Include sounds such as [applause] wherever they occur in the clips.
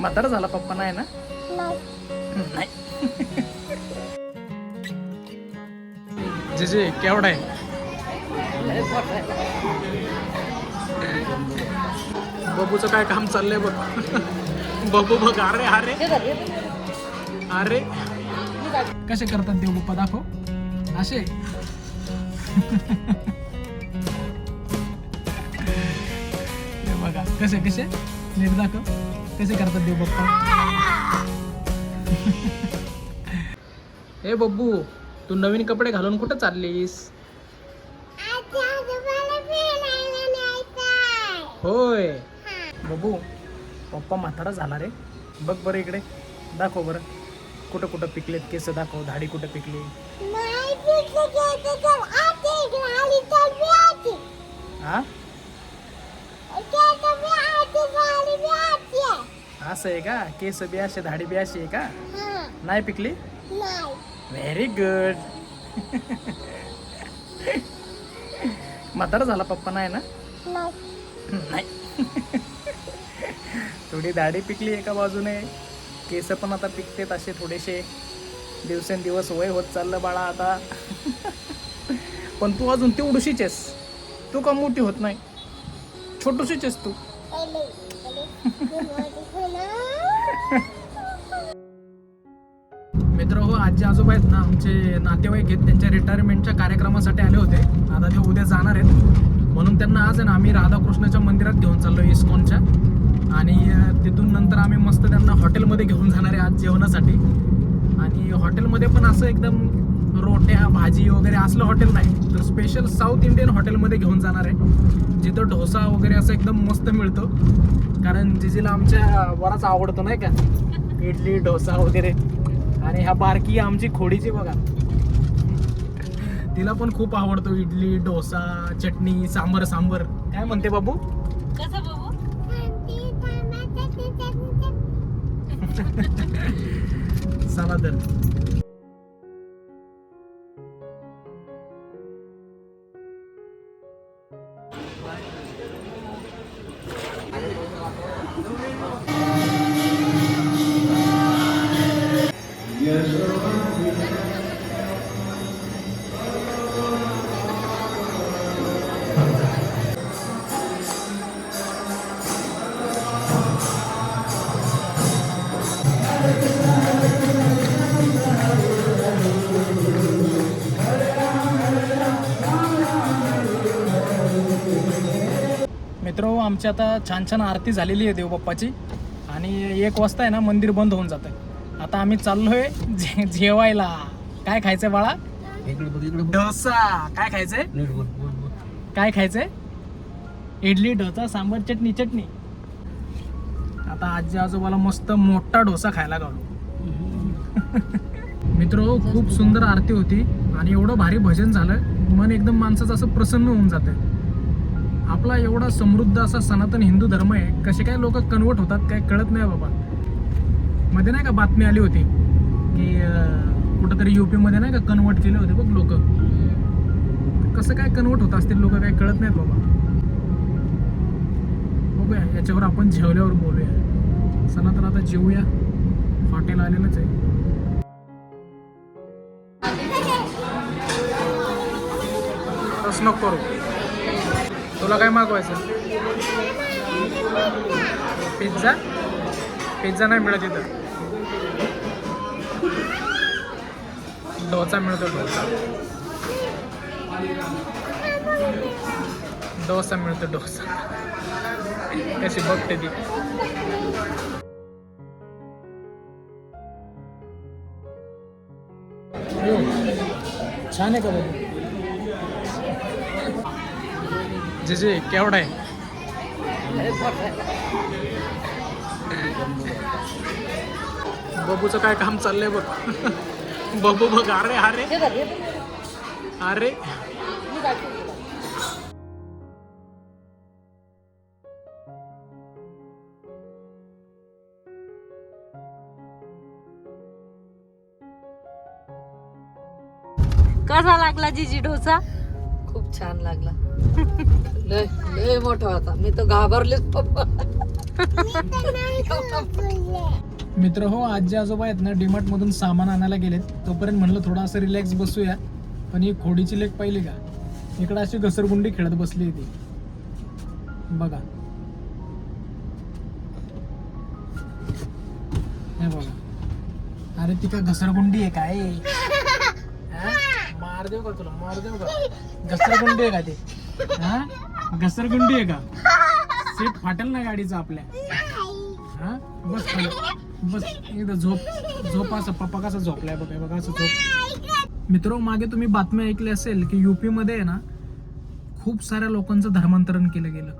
म्हातारा झाला पप्पा नाही ना? नाही. [laughs] जे जे केवढा आहे? बबूचं काय काम चाललंय बघ. [laughs] बबू बघ अरे अरे. अरे. कसे करतात देव बाप्पा दाखव. असे. [laughs] बघा कसे कसे? नीट दाखव. कसे करतात देव बाप्पा? हे बब्बू तू नवीन कपडे घालून कुठं चाललीस? होय. बबू पप्पा म्हातारा झाला रे. बघ बरं इकडे. दाखव बरं. कुठं कुठं पिकलेत केस दाखव. धाडी कुठं पिकली? हा असं आहे का? केस बी असे धाडी बी अशी आहे का? नाही पिकली? व्हेरी गुड म्हातारा झाला पप्पा नाही ना? नाही. थोडी दाढी पिकली एका बाजूने. केस पण आता पिकतेत असे थोडेसे. दिवसेंदिवस वय होत चाललं बाळा आता. पण तू अजून तेवढीशीच आहेस तू का मोठी होत नाही? छोटूशीच आहेस तू. [laughs] मित्र हो आजी आजोबा आहेत ना आमचे नातेवाईक आहेत त्यांच्या रिटायरमेंटच्या कार्यक्रमासाठी आले होते. आता ते उद्या जाणार आहेत. म्हणून त्यांना आज आहे ना आम्ही राधाकृष्णाच्या मंदिरात घेऊन चाललो इस्कॉनच्या. आणि तिथून नंतर आम्ही मस्त त्यांना हॉटेलमध्ये घेऊन जाणार आहे आज जेवणासाठी. आणि हॉटेलमध्ये पण असं एकदम रोट्या भाजी वगैरे असलं हॉटेल नाही तर स्पेशल साऊथ इंडियन हॉटेलमध्ये घेऊन जाणार आहे. जिथं डोसा वगैरे असं एकदम मस्त मिळतो. कारण जिजीला आमच्या बराच आवडतो नाही का? इडली डोसा वगैरे. आणि ह्या बारकी आमची खोडीची बघा. तिला पण खूप आवडतो इडली डोसा चटणी सांबर सांबर. काय म्हणते बाबू? कसं बाबू? [laughs] चला तर. मित्र आमची आता छान छान आरती झालेली आहे देवबाप्पाची. आणि एक वाजता आहे ना मंदिर बंद होऊन जातं आता आम्ही चाललोय जे जेवायला. काय खायचंय बाळा? डोसा. काय खायचंय? काय खायचंय? इडली डोसा सांबर चटणी चटणी. आता आजी आजोबाला मस्त मोठा डोसा खायला गावलो [laughs] मित्र खूप सुंदर आरती होती आणि एवढं भारी भजन झालं. मन एकदम माणसाचं असं प्रसन्न होऊन जातं आपला एवढा समृद्ध असा सनातन हिंदू धर्म आहे. कसे काय लोक कन्वर्ट होतात काय कळत नाही बाबा. मध्ये नाही का बातमी आली होती की कुठंतरी युपी मध्ये नाही का कन्वर्ट केले होते बघ लोक. कसं काय कन्वर्ट होत असतील लोक काय कळत नाहीत बाबा. बघूया याच्यावर आपण जेवल्यावर बोलूया. सनातन आता जेवूया. हॉटेल आलेलंच आहे. तसं नको करू. तुला काय मागवायचं? पिझ्झा? पिझ्झा नाही मिळत इथं. डोसा मिळतो डोसा. डोसा मिळतो डोसा. कशी बघते ती. हो. छान आहे का बघू जे जे केवढा आहे? बबूचं काय काम चाललंय बघ. बबू बघ अरे अरे. अरे. कसा लागला जिजी डोसा खूप छान लागला. लय लय मोठा होता. मी तर घाबरलेच पप्पा. मित्र हो आजी आजोबा आहेत ना डीमार्ट मधून सामान आणायला गेलेत. तोपर्यंत म्हणलं थोडं असं रिलॅक्स बसूया. पण ही खोडीची लेक पाहिली का? इकडं अशी घसरगुंडी खेळत बसली आहे ती बघा. हे बघा. अरे ती का घसरगुंडी आहे काय? हा? मार देऊ का तुला? मार देऊ का? घसरगुंडी आहे का ते? हा? घसरगुंडी आहे का? सीट फाटेल ना गाडीचं आपल्या? हा? बस बस एकदा झोप झोप असं पप्पा कसा झोपलाय बघा बघा असं झोप. मित्र मागे तुम्ही बातमी ऐकली असेल की युपी मध्ये आहे ना खूप साऱ्या लोकांचं धर्मांतरण केलं गेलं.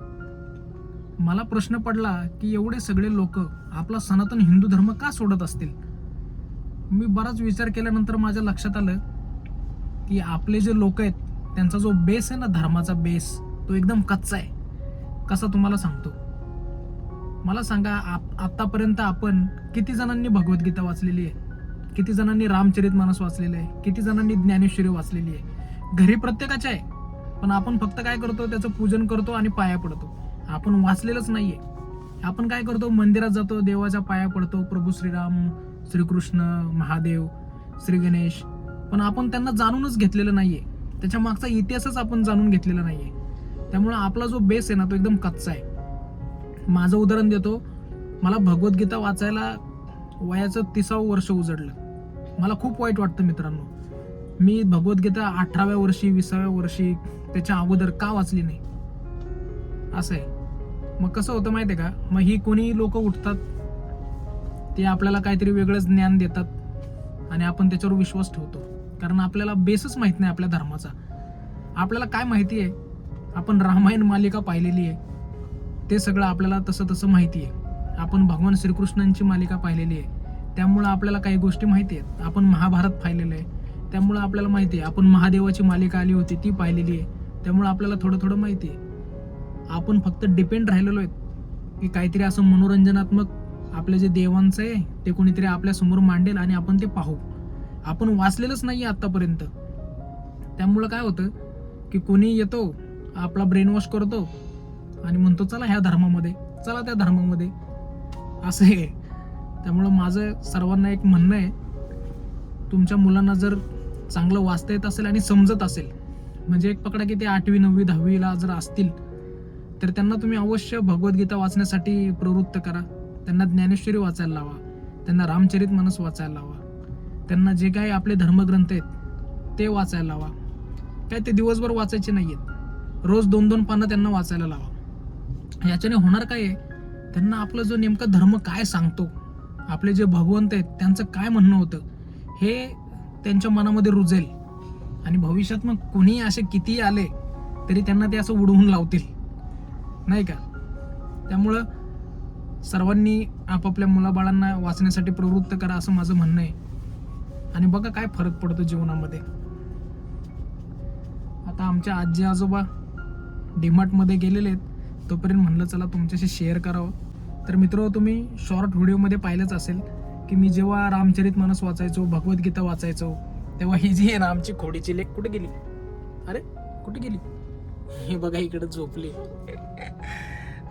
मला प्रश्न पडला की एवढे सगळे लोक आपला सनातन हिंदू धर्म का सोडत असतील? मी बराच विचार केल्यानंतर माझ्या लक्षात आलं की आपले जे लोक आहेत त्यांचा जो बेस आहे ना धर्माचा बेस तो एकदम कच्चा आहे. कसा तुम्हाला सांगतो? मला सांगा आप आतापर्यंत आपण किती जणांनी भगवद्गीता वाचलेली आहे? किती जणांनी रामचरित मानस वाचलेलं आहे? किती जणांनी ज्ञानेश्वरी वाचलेली आहे? घरी प्रत्येकाचे आहे पण आपण फक्त काय करतो त्याचं पूजन करतो आणि पाया पडतो. आपण वाचलेलंच नाहीये. आपण काय करतो मंदिरात जातो देवाच्या पाया पडतो प्रभू श्रीराम श्रीकृष्ण महादेव श्री गणेश पण आपण त्यांना जाणूनच घेतलेलं नाहीये. त्याच्या मागचा इतिहासच आपण जाणून घेतलेला नाहीये. त्यामुळे आपला जो बेस आहे ना तो एकदम कच्चा आहे. माझं उदाहरण देतो. मला भगवद्गीता वाचायला वयाचं तिसावं वर्ष उजडलं. मला खूप वाईट वाटतं मित्रांनो. मी भगवद्गीता अठराव्या वर्षी विसाव्या वर्षी त्याच्या अगोदर का वाचली नाही? असं आहे. मग कसं होतं माहिती आहे का? मग ही कोणी लोक उठतात ते आपल्याला काहीतरी वेगळंच ज्ञान देतात आणि आपण त्याच्यावर विश्वास ठेवतो. कारण आपल्याला बेसच माहीत नाही आपल्या धर्माचा. आपल्याला काय माहिती आहे? आपण रामायण मालिका पाहिलेली आहे. ते सगळं आपल्याला तसं तसं माहिती आहे आपण भगवान श्रीकृष्णांची मालिका पाहिलेली आहे. त्यामुळं आपल्याला काही गोष्टी माहिती आहेत. आपण महाभारत पाहिलेलं आहे. त्यामुळं आपल्याला माहिती आहे. आपण महादेवाची मालिका आली होती ती पाहिलेली आहे. त्यामुळं आपल्याला थोडं थोडं माहिती आहे. आपण फक्त डिपेंड राहिलेलो आहेत की काहीतरी असं मनोरंजनात्मक आपलं जे देवांचं आहे ते कोणीतरी आपल्यासमोर मांडेल आणि आपण ते पाहू. आपण वाचलेलंच नाही आहे आत्तापर्यंत त्यामुळं काय होतं की कोणी येतो आपला ब्रेनवॉश करतो आणि म्हणतो चला ह्या धर्मामध्ये चला त्या धर्मामध्ये. असं आहे. त्यामुळं माझं सर्वांना एक म्हणणं आहे तुमच्या मुलांना जर चांगलं वाचता येत असेल आणि समजत असेल म्हणजे एक पकडा की ते आठवी नववी दहावीला जर असतील तर त्यांना तुम्ही अवश्य भगवद्गीता वाचण्यासाठी प्रवृत्त करा. त्यांना ज्ञानेश्वरी वाचायला लावा. त्यांना रामचरित मानस वाचायला लावा. त्यांना जे काही आपले धर्मग्रंथ आहेत ते वाचायला लावा. काय ते दिवसभर वाचायचे नाही आहेत रोज दोन दोन पानं त्यांना वाचायला लावा. याच्याने होणार काय आहे? त्यांना आपला जो नेमका धर्म काय सांगतो? आपले जे भगवंत आहेत त्यांचं काय म्हणणं होतं? हे त्यांच्या मनामध्ये रुजेल. आणि भविष्यात मग कुणीही असे कितीही आले तरी त्यांना ते असं उडवून लावतील. नाही का? त्यामुळं सर्वांनी आपापल्या मुलाबाळांना वाचण्यासाठी प्रवृत्त करा असं माझं म्हणणं आहे. आणि बघा काय फरक पडतो जीवनामध्ये. आता आमच्या आजी आजोबा डीमार्टमध्ये गेलेले आहेत. तोपर्यंत म्हणलं चला तुमच्याशी शेअर करावं. तर मित्र तुम्ही शॉर्ट व्हिडिओमध्ये पाहिलंच असेल की मी जेव्हा रामचरित मानस वाचायचो भगवद्गीता वाचायचो तेव्हा ही जी आहे ना आमची खोडीची लेख कुठे गेली? अरे कुठे गेली? हे बघा इकडे झोपली.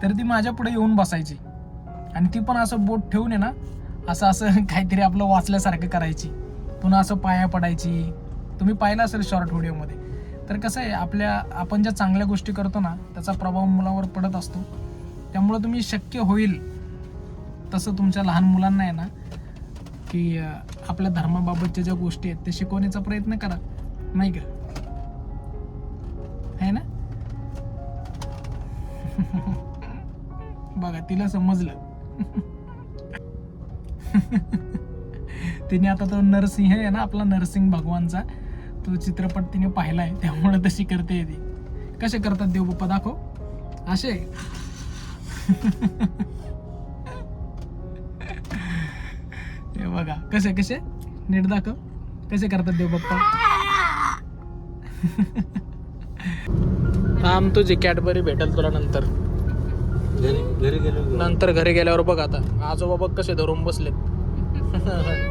तर ती माझ्या पुढे येऊन बसायची. आणि ती पण असं बोट ठेवून आहे ना असं असं काहीतरी आपलं वाचल्यासारखं करायची. पुन्हा असं पाया पडायची. तुम्ही पाहिलं असेल शॉर्ट व्हिडिओमध्ये तर कसं आहे आपल्या आपण ज्या चांगल्या गोष्टी करतो ना त्याचा प्रभाव मुलावर पडत असतो. त्यामुळं तुम्ही शक्य होईल तसं तुमच्या लहान मुलांना आहे ना की आपल्या धर्माबाबतच्या ज्या गोष्टी आहेत ते शिकवण्याचा प्रयत्न करा. नाही का? आहे ना? [laughs] बघा तिला समजलं. [laughs] तिने आता तो नरसिंह आहे ना आपला नरसिंह भगवानचा तो चित्रपट तिने पाहिलाय त्यामुळे तशी करते ती. कसे करतात देवबाप्पा दाखव. असे. हे बघा. कसे कसे? नीट दाखव. कसे करतात देवबाप्पा थांब तुझी कॅडबरी भेटेल तुला नंतर. घरी घरी गेलो. नंतर घरी गेल्यावर बघ आता. आजोबा बघ कसे धरून बसलेत. [laughs]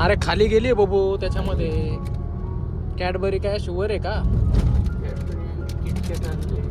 अरे खाली गेली आहे बाबू त्याच्यामध्ये. कॅडबरी काय शुअर आहे का? किटकॅट आणले.